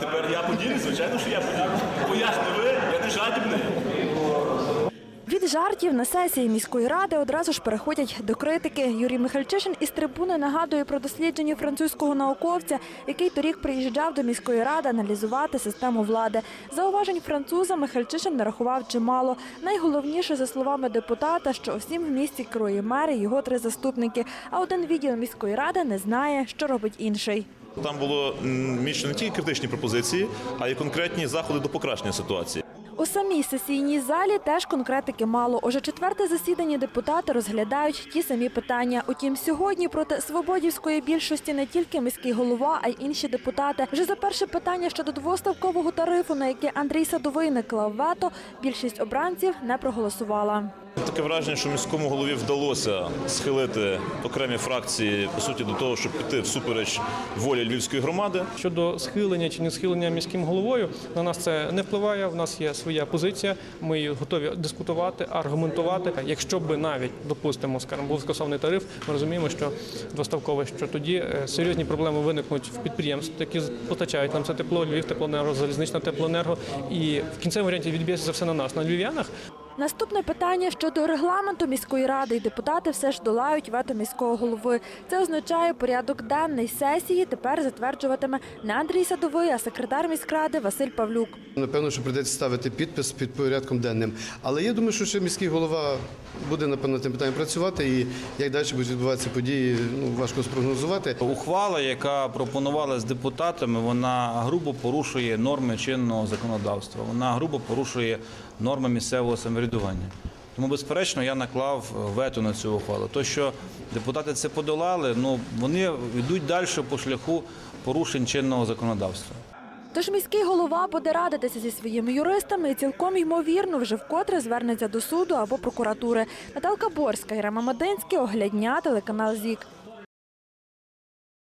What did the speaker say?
Тепер я поділюсь, звичайно, що я поділюсь. Поясни ви, я не жадібний. Від жартів на сесії міської ради одразу ж переходять до критики. Юрій Михальчишин із трибуни нагадує про дослідження французького науковця, який торік приїжджав до міської ради аналізувати систему влади. Зауважень француза Михальчишин нарахував чимало. Найголовніше, за словами депутата, що усім в місті керує мер і його три заступники. А один відділ міської ради не знає, що робить інший. Там було міщено не тільки критичні пропозиції, а й конкретні заходи до покращення ситуації. У самій сесійній залі теж конкретики мало. Уже четверте засідання депутати розглядають ті самі питання. Утім, сьогодні проти свободівської більшості не тільки міський голова, а й інші депутати. Вже за перше питання щодо двоставкового тарифу, на яке Андрій Садовий наклав вето, більшість обранців не проголосувала. Таке враження, що міському голові вдалося схилити окремі фракції по суті до того, щоб піти всупереч волі львівської громади. Щодо схилення чи не схилення міським головою, на нас це не впливає. В нас є своя позиція. Ми готові дискутувати, аргументувати. Якщо би навіть допустимо, скажімо, був скасований тариф, ми розуміємо, що двоставкове, що тоді е, серйозні проблеми виникнуть в підприємств, які постачають нам це тепло, Львів теплоенерго, залізнична теплоенерго, і в кінцевому варіанті відб'ється все на нас, на львів'янах. Наступне питання щодо регламенту міської ради. І депутати все ж долають вето міського голови. Це означає, порядок денний сесії тепер затверджуватиме не Андрій Садовий, а секретар міськради Василь Павлюк. Напевно, що прийдеться ставити підпис під порядком денним. Але я думаю, що ще міський голова буде напевно тим питанням працювати, і як далі будуть відбуватися події, ну важко спрогнозувати. Ухвала, яка пропонувалась депутатами, вона грубо порушує норми чинного законодавства. Вона грубо порушує норми місцевого самоврядування. Тому, безперечно, я наклав вето на цю ухвалу. То, що депутати це подолали, ну вони йдуть далі по шляху порушень чинного законодавства. Тож міський голова буде радитися зі своїми юристами і цілком ймовірно вже вкотре звернеться до суду або прокуратури. Наталка Борська, Ірема Мадинський, Оглядня, телеканал ЗІК.